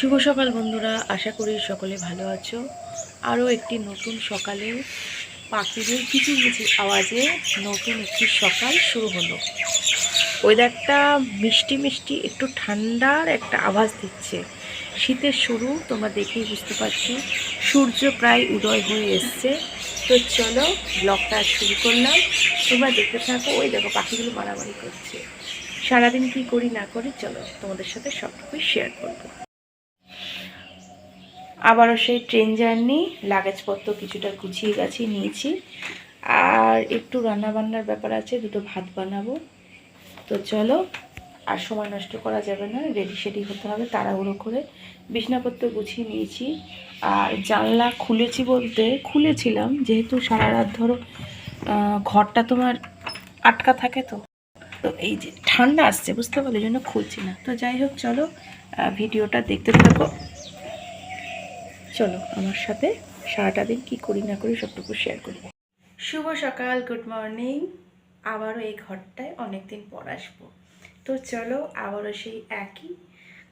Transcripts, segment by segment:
শুভ সকাল বন্ধুরা, আশা করি সকলে ভালো আছো। আরও একটি নতুন সকালে পাখিদের কিছু কিছু আওয়াজে নতুন একটি সকাল শুরু হলো। ওয়েদারটা মিষ্টি মিষ্টি, একটু ঠান্ডার একটা আভাস দিচ্ছে। শীতের শুরু, তোমরা দেখেই বুঝতে পারছ। সূর্য প্রায় উদয় হয়ে এসছে। তো চলো ব্লগটা শুরু করলাম। তোমরা দেখতে থাকো, ওই দেখো পাখিগুলো মারামারি করছে। সারাদিন কি করি না করি, চলো তোমাদের সাথে সবটুকুই শেয়ার করব। আবারও সেই ট্রেন জার্নি লাগেজপত্র কিছুটা গুছিয়ে গাছিয়ে নিয়েছি। আর একটু রান্না বান্নার ব্যাপার আছে, দুটো ভাত বানাবো। তো চলো, আর সময় নষ্ট করা যাবে না রেডি সেডি হতে হবে তাড়াহুড়ো করে। বিছনাপত্র গুছিয়ে নিয়েছি। আর জানলা খুলেছি বলতে, খুলেছিলাম, যেহেতু সারা রাত ধরো ঘরটা তোমার আটকা থাকে তো। তো এই যে ঠান্ডা আসছে, বুঝতে পারলে জন্য খুলছি না। তো যাই হোক, চলো ভিডিওটা দেখতে থাকো। চলো আমার সাথে সারাটা দিন কী করি না করি সবটুকু শেয়ার করি শুভ সকাল গুড মর্নিং আবারও এই ঘরটায় অনেক দিন পর আসব। তো চলো আবারও সেই একই।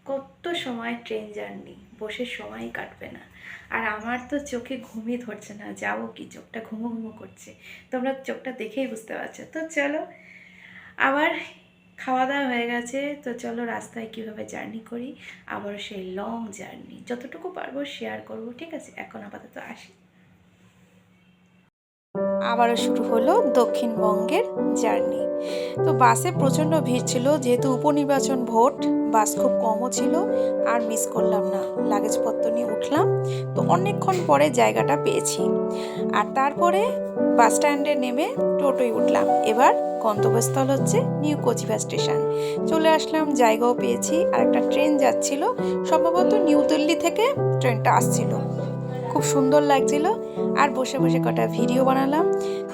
কত সময় ট্রেন জার্নি বসে সময় কাটবে না। আর আমার তো চোখে ঘুমই ধরছে না, যাব কি? চোখটা ঘুমো ঘুমো করছে। তোমরা চোখটা দেখেই বুঝতে পারছ। তো চলো আবার খাওয়া দাওয়া হয়ে গেছে, তো চলো রাস্তায় কীভাবে জার্নি করি? আবার সেই লং জার্নি যতটুকু পারব শেয়ার করব, ঠিক আছে? এখন আপাতত আসি। আবারও শুরু হলো দক্ষিণবঙ্গের জার্নি। তো বাসে প্রচণ্ড ভিড় ছিল, যেহেতু উপনির্বাচন ভোট, বাস খুব কমও ছিল, আর মিস করলাম না। লাগেজপত্র নিয়ে উঠলাম, তো অনেকক্ষণ পরে জায়গাটা পেয়েছি। আর তারপরে বাস স্ট্যান্ডে নেমে টোটোয় উঠলাম। এবার গন্তব্যস্থল হচ্ছে নিউ কোচিবা স্টেশন। চলে আসলাম, জায়গাও পেয়েছি আর একটা ট্রেন যাচ্ছিল। সম্ভবত নিউ দিল্লি থেকে ট্রেনটা আসছিল। খুব সুন্দর লাগছিল। আর বসে বসে কটা ভিডিও বানালাম।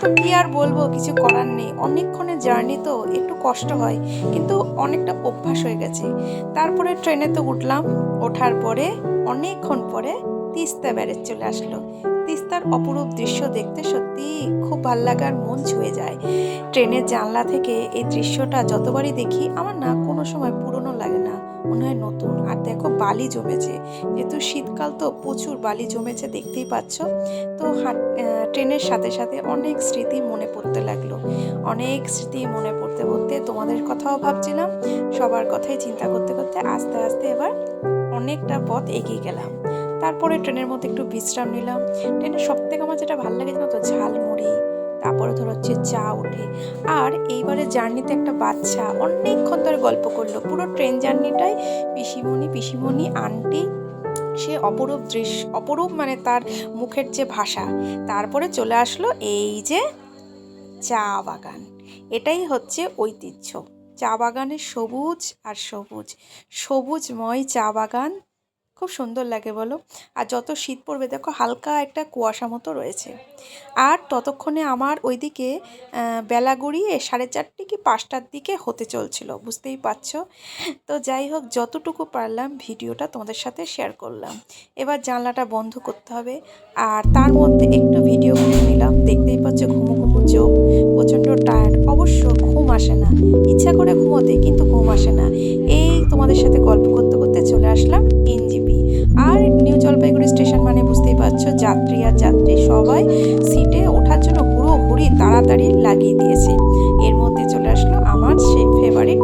তো কি আর বলব, কিছু করার নেই। অনেকক্ষণের জার্নি তো একটু কষ্ট হয়, কিন্তু অনেকটা অভ্যাস হয়ে গেছে। তারপরে ট্রেনে তো উঠলাম। ওঠার পরে, অনেকক্ষণ পরে তিস্তা ব্যারেজ চলে আসলো। তিস্তার অপরূপ দৃশ্য দেখতে সত্যি খুব ভালো লাগার মন ছুঁয়ে যায়। ট্রেনের জানলা থেকে এই দৃশ্যটা যতবারই দেখি, আমার না কোনো সময় পুরনো লাগে না। মনে হয় নতুন। দেখো বালি জমেছে। যেহেতু শীতকাল তো প্রচুর বালি জমেছে, দেখতেই পাচ্ছ। তো হাট ট্রেনের সাথে সাথে অনেক স্মৃতি মনে পড়তে লাগল। অনেক স্মৃতি মনে পড়তে পড়তে তোমাদের কথাও ভাবছিলাম, সবার কথাই চিন্তা করতে করতে আস্তে আস্তে এবার অনেকটা পথ এগিয়ে গেলাম। তারপরে ট্রেনের মধ্যে একটু বিশ্রাম নিলাম। ট্রেনের সব থেকে আমার যেটা ভালো লাগে জানো তো, ঝালমুড়ি তারপরে ধর হচ্ছে চা ওঠে। আর এইবারে জার্নিতে একটা বাচ্চা অনেকক্ষণ ধরে গল্প করল। পুরো ট্রেন জার্নিটাই পিসিমণি পিসিমণি আন্টি সে অপরূপ দৃশ্য, অপরূপ মানে তার মুখের যে ভাষা। তারপরে চলে আসলো এই যে চা বাগান। এটাই হচ্ছে ঐতিহ্য। চা বাগানের সবুজ আর সবুজ। সবুজময় চা বাগান খুব সুন্দর লাগে বলো। আর যত শীত পড়বে, দেখো হালকা একটা কুয়াশা মতো রয়েছে। আর ততক্ষণে আমার ওইদিকে বেলা গড়িয়ে সাড়ে চারটে কি পাঁচটার দিকে হতে চলছিল, বুঝতেই পারছ? তো যাই হোক, যতটুকু পারলাম ভিডিওটা তোমাদের সাথে শেয়ার করলাম। এবার জানলাটা বন্ধ করতে হবে, আর তার মধ্যে একটু ভিডিও করে নিলাম। দেখতেই পাচ্ছ ঘুমো ঘুমো চোখ, প্রচণ্ড টায়ার্ড অবশ্য ঘুম আসে না, ইচ্ছা করে ঘুমোতে, কিন্তু ঘুম আসে না। এই তোমাদের সাথে গল্প করতে করতে চলে আসলাম এনজিপি আর নিউ জলপাইগুড়ি স্টেশন মানে বুঝতেই পারছ, যাত্রী আর যাত্রী সবাই সিটে ওঠার জন্য পুরোপুরি তাড়াতাড়ি লাগিয়ে দিয়েছে। এর মধ্যে চলে আসলো আমার সেই ফেভারিট